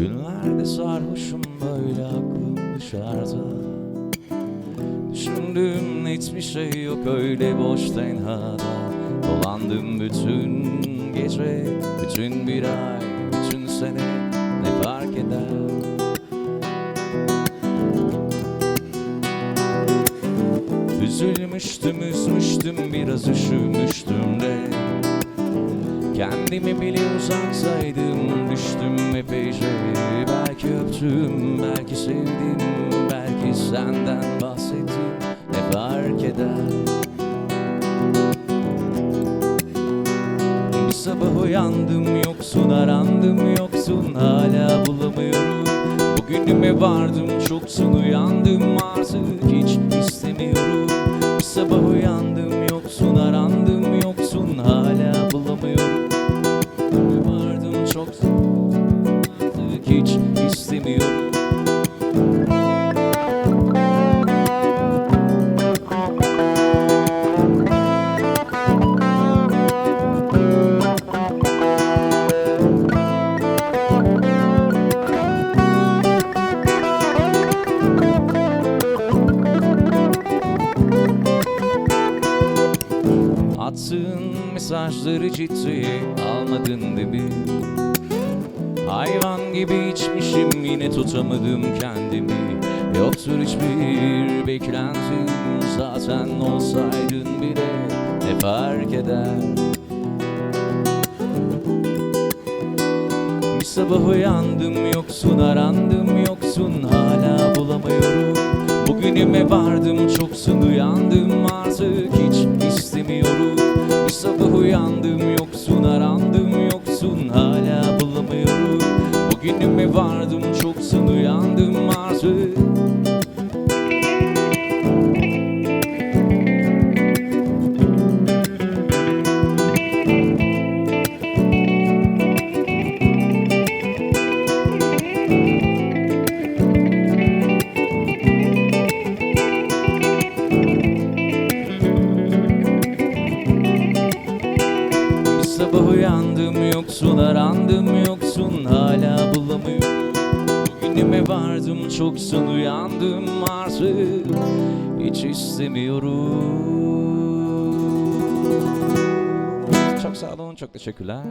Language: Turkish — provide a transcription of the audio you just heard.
Nerede sarhoşum böyle aklım dışarıda. Düşündüğüm hiçbir şey yok öyle boş tenhada. Dolandım bütün gece, bütün bir ay, bütün sene ne fark eder? Üzülmüştüm, üzmüştüm, biraz üşümüştüm Kendimi bile uzaksaydım, düştüm epeyce Belki öptüm, belki sevdim, belki senden bahsettim. Ne fark eder? Bir sabah uyandım, yoksun arandım, yoksun hala bulamıyorum. Bugünüme vardım, çoksun uyandım artık hiç istemiyorum. Bir sabah uyandım, yoksun arandım, Attığın mesajları ciddiye almadın değil? Hayvan gibi içmişim yine tutamadım kendimi. Yoktur hiçbir beklentim zaten olsaydın bile ne fark eder? Bir sabah uyandım yoksun arandım yoksun hala bulamıyorum. Bugünüme vardım çoksun uyandım artık hiç istemiyorum. Bir sabah uyandım yoksun arandım vardım çoksun uyandım sabah uyandım yoksun arandım yoksun hala bulamıyorum. Bugünüme vardım çoksun uyandım artık hiç istemiyorum. Çok sağ olun çok teşekkürler